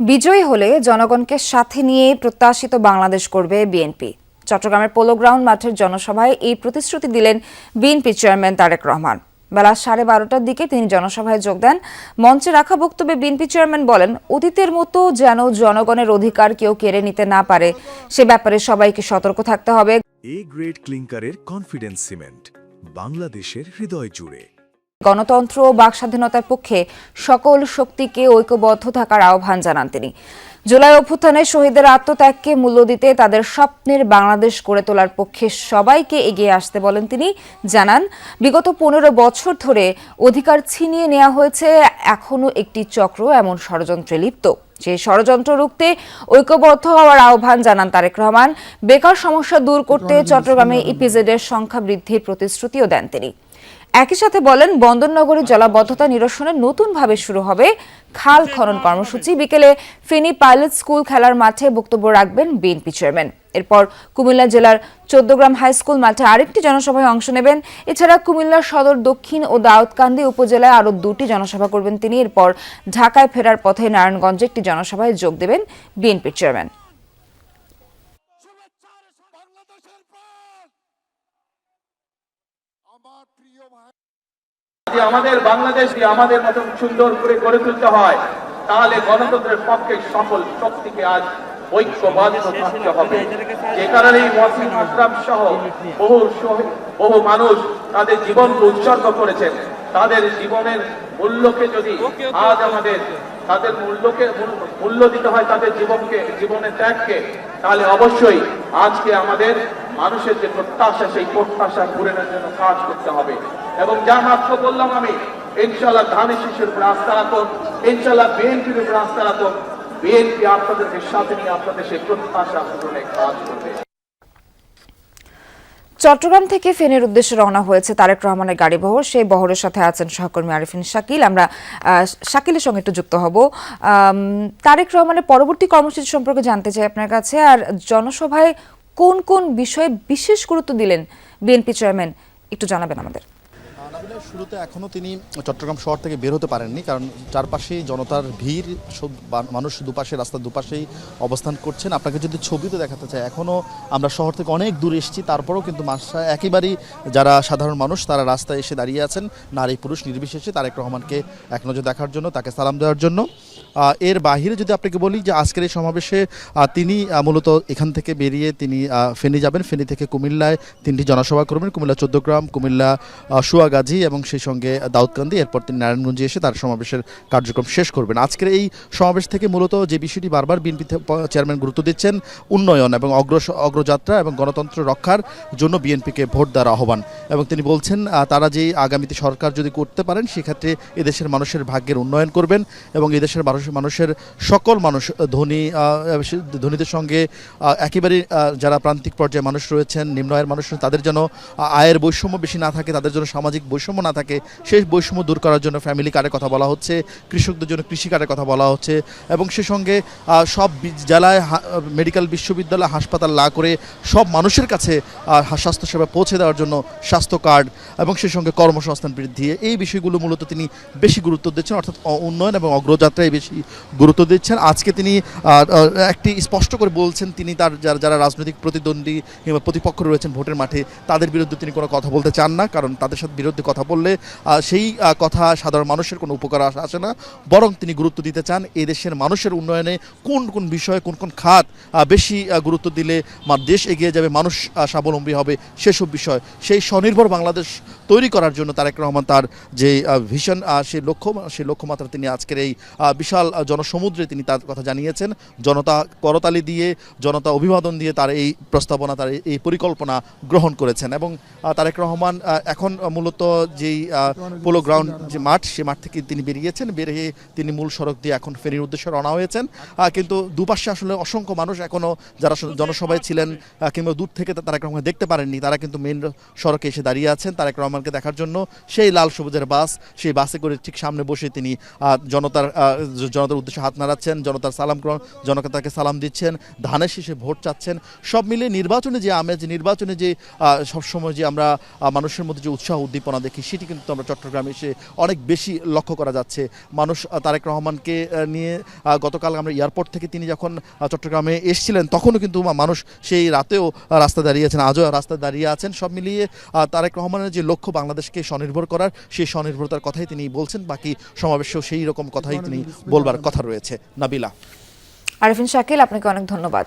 বিজয়ী হলে জনগণকে সাথে নিয়ে প্রত্যাশিত বাংলাদেশ করবে বিএনপি চট্টগ্রামের পোলো গ্রাউন্ড মাঠের জনসভায় এই প্রতিশ্রুতি দিলেন বিএনপি চেয়ারম্যান তারেক রহমান। বেলা সাড়ে বারোটার দিকে তিনি জনসভায় যোগ দেন। মঞ্চে রাখা বক্তব্যে বিএনপি চেয়ারম্যান বলেন, অতীতের মতো যেন জনগণের অধিকার কেউ কেড়ে নিতে না পারে, সে ব্যাপারে সবাইকে সতর্ক থাকতে হবে। এ গ্রেড ক্লিংকারের কনফিডেন্স সিমেন্ট বাংলাদেশের হৃদয় জুড়ে। গণতন্ত্র ও বাকস্বাধীনতার পক্ষে সকল শক্তিকে ঐক্যবদ্ধ থাকার আহ্বান জানান তিনি। জুলাই অভ্যুত্থানে শহীদের আত্মত্যাগকে মূল্য দিতে তাদের স্বপ্নের বাংলাদেশ গড়ে তোলার পক্ষে সবাইকে এগিয়ে আসতে বলেন তিনি। জানান বিগত পনেরো বছর ধরে অধিকার ছিনিয়ে নেওয়া হয়েছে এখনও একটি চক্র এমন ষড়যন্ত্রে লিপ্ত। যে ষড়যন্ত্র রুখতে ঐক্যবদ্ধ হওয়ার আহ্বান জানান তারেক রহমান বেকার সমস্যা দূর করতে চট্টগ্রামে ইপিজেডের সংখ্যা বৃদ্ধির প্রতিশ্রুতিও দেন তিনি। একই সাথে বলেন, বন্দরনগরী জলাবদ্ধতা নিরসনে নতুনভাবে শুরু হবে খাল খনন কর্মসূচি। বিকেলে ফেনী পাইলট স্কুল খেলার মাঠে বক্তব্য রাখবেন বিএনপি চেয়ারম্যান। এরপর কুমিল্লা জেলার চোদ্দগ্রাম হাই স্কুল মাঠে আরেকটি জনসভায় অংশ নেবেন। এছাড়া কুমিল্লার সদর, দক্ষিণ ও দাউদকান্দি উপজেলায় আরও দুটি জনসভা করবেন তিনি। এরপর ঢাকায় ফেরার পথে নারায়ণগঞ্জে একটি জনসভায় যোগ দেবেন বিএনপির চেয়ারম্যান। আমাদের বাংলাদেশ আমাদের মতন সুন্দর করে গড়ে তুলতে হয় তাহলে গণতন্ত্রের পক্ষে সকল শক্তিকে আজ ঐক্যবদ্ধ থাকতে হবে। যে কারণে ওয়াসিম আকরাম সহ বহু বহু মানুষ তাদের জীবনকে উৎসর্গ করেছেন। তাদের জীবনের মূল্যকে যদি আজ আমাদের তাদের মূল্যকে মূল্য দিতে হয় তাদের জীবনকে জীবনের ত্যাগকে তাহলে অবশ্যই আজকে আমাদের মানুষের যে প্রত্যাশা, সেই প্রত্যাশা পূরণের জন্য কাজ করতে হবে। এবং যা মাত্র বললাম আমি ইনশাল্লাহ ধানের শিশুর উপর আস্থা রাখুন ইনশাল্লাহ বিএনপির উপর আস্থা রাখুন। বিএনপি আপনাদেরকে সাথে নিয়ে আপনাদের সেই প্রত্যাশা পূরণে কাজ করবে। চট্টগ্রাম থেকে ফেনীর উদ্দেশ্যে রওনা হয়েছে তারেক রহমানের গাড়ি বহর সেই বহরের সাথে আছেন সহকর্মী আরিফিন শাকিল। আমরা শাকিলের সঙ্গে একটু যুক্ত হব। তারেক রহমানের পরবর্তী কর্মসূচি সম্পর্কে জানতে চাই আপনার কাছে। আর জনসভায় কোন কোন বিষয়ে বিশেষ গুরুত্ব দিলেন বিএনপি চেয়ারম্যান? একটু জানাবেন আমাদের। শুরুতে এখনও তিনি চট্টগ্রাম শহর থেকে বের হতে পারেননি, কারণ চারপাশেই জনতার ভিড়, সব মানুষ দুপাশে, রাস্তার দুপাশেই অবস্থান করছেন। আপনাকে যদি ছবিতে দেখাতে চাই এখনও আমরা শহর থেকে অনেক দূরে এসেছি, তারপরেও কিন্তু মাসা একেবারেই যারা সাধারণ মানুষ, তারা রাস্তায় এসে দাঁড়িয়ে আছেন। নারী পুরুষ নির্বিশেষে তারেক রহমানকে এক নজর দেখার জন্য, তাকে সালাম দেওয়ার জন্য। এর বাহিরে যদি আপনাকে বলি যে আজকের এই সমাবেশে তিনি মূলত এখান থেকে বেরিয়ে তিনি ফেনী যাবেন। ফেনী থেকে কুমিল্লায় তিনটি জনসভা করবেন, কুমিল্লা চোদ্দগ্রাম কুমিল্লা সুয়াগাজী এবং সেই সঙ্গে দাউদকান্দি। এরপর তিনি নারায়ণগঞ্জে এসে তার সমাবেশের কার্যক্রম শেষ করবেন। আজকের এই সমাবেশ থেকে মূলত যে বিষয়টি বারবার বিএনপি চেয়ারম্যান গুরুত্ব দিচ্ছেন, উন্নয়ন এবং অগ্র অগ্রযাত্রা এবং গণতন্ত্র রক্ষার জন্য বিএনপিকে ভোট দেওয়ার আহ্বান। এবং তিনি বলছেন তারা যে আগামীতে সরকার যদি করতে পারেন, সেক্ষেত্রে এদেশের মানুষের ভাগ্যের উন্নয়ন করবেন এবং এদেশের মানুষের সকল মানুষ ধনী ধনীদের সঙ্গে একেবারে যারা প্রান্তিক পর্যায়ে মানুষ রয়েছেন, নিম্ন আয়ের মানুষ তাদের যেন আয়ের বৈষম্য বেশি না থাকে, তাদের জন্য সামাজিক বৈষম্য না থাকে, সেই বৈষম্য দূর করার জন্য ফ্যামিলি কার্ডের কথা বলা হচ্ছে, কৃষকদের জন্য কৃষি কার্ডের কথা বলা হচ্ছে, এবং সে সঙ্গে সব জেলায় মেডিকেল বিশ্ববিদ্যালয়, হাসপাতাল না করে সব মানুষের কাছে স্বাস্থ্যসেবা পৌঁছে দেওয়ার জন্য স্বাস্থ্য কার্ড এবং সেই সঙ্গে কর্মসংস্থান বৃদ্ধি, এই বিষয়গুলো মূলত তিনি বেশি গুরুত্ব দিচ্ছেন, অর্থাৎ উন্নয়ন এবং অগ্রযাত্রায় বেশি গুরুত্ব দিচ্ছেন। আজকে তিনি একটি স্পষ্ট করে বলছেন তিনি তার, যারা যারা রাজনৈতিক প্রতিদ্বন্দ্বী কিংবা প্রতিপক্ষ রয়েছেন ভোটের মাঠে, তাদের বিরুদ্ধে তিনি কোনো কথা বলতে চান না, কারণ তাদের সাথে বিরুদ্ধে কথা বললে সেই কথা সাধারণ মানুষের কোনো উপকার আস- না। বরং তিনি গুরুত্ব দিতে চান এই দেশের মানুষের উন্নয়নে কোন কোন বিষয়ে, কোন কোন খাত বেশি গুরুত্ব দিলে দেশ এগিয়ে যাবে, মানুষ স্বাবলম্বী হবে, সেসব বিষয়। সেই স্বনির্ভর বাংলাদেশ তৈরি করার জন্য তারেক রহমান তার যে ভিশন সেই লক্ষ্য, সেই লক্ষ্যমাত্রা তিনি আজকের এই বিশাল জনসমুদ্রে তিনি তার কথা জানিয়েছেন। জনতা করতালি দিয়ে, জনতা অভিবাদন দিয়ে তার এই প্রস্তাবনা, তার এই- পরিকল্পনা গ্রহণ করেছেন এবং তারেক রহমান এখন মূলত যেই পোলো গ্রাউন্ড, যে মাঠ, সে মাঠ থেকে তিনি বেরিয়েছেন। বেরিয়ে তিনি মূল সড়ক দিয়ে এখন ফেরির উদ্দেশ্যে রওনা হয়েছেন। কিন্তু দুপাশে আসলে অসংখ্য মানুষ এখনও যারা জনসভায় ছিলেন কিংবা দূর থেকে তারেক রহমান দেখতে পারেননি, তারা কিন্তু মেন সড়কে এসে দাঁড়িয়ে আছেন তারেক রহমানকে দেখার জন্য। সেই লাল সবুজের বাস, সেই বাসে করে ঠিক সামনে বসে তিনি জনতার জনতার উদ্দেশ্যে হাত নাড়াচ্ছেন জনতার সালাম গ্রহণ তাকে সালাম দিচ্ছেন ধানের শীষে ভোট চাচ্ছেন সব মিলিয়ে নির্বাচনে যে আমেজ নির্বাচনে যে সবসময় যে আমরা মানুষের মধ্যে যে উৎসাহ উদ্দীপনা দেখি সেটি কিন্তু আমরা চট্টগ্রামে এসে অনেক বেশি লক্ষ্য করা যাচ্ছে। মানুষ তারেক রহমানকে নিয়ে গতকাল আমরা এয়ারপোর্ট থেকে তিনি যখন চট্টগ্রামে এসেছিলেন তখনও কিন্তু মানুষ সেই রাতেও আহ, রাস্তায় দাঁড়িয়েছেন আজও রাস্তায় দাঁড়িয়ে আছেন। সব মিলিয়ে তারেক রহমানের যে লক্ষ্য বাংলাদেশকে স্বনির্ভর করার সেই স্বনির্ভরতার কথাই তিনি বলছেন বাকি সমাবেশেও সেই রকম কথাই তিনি বলবার কথা রয়েছে। নাবিলা। আরফিন শাকিল আপনাকে অনেক ধন্যবাদ।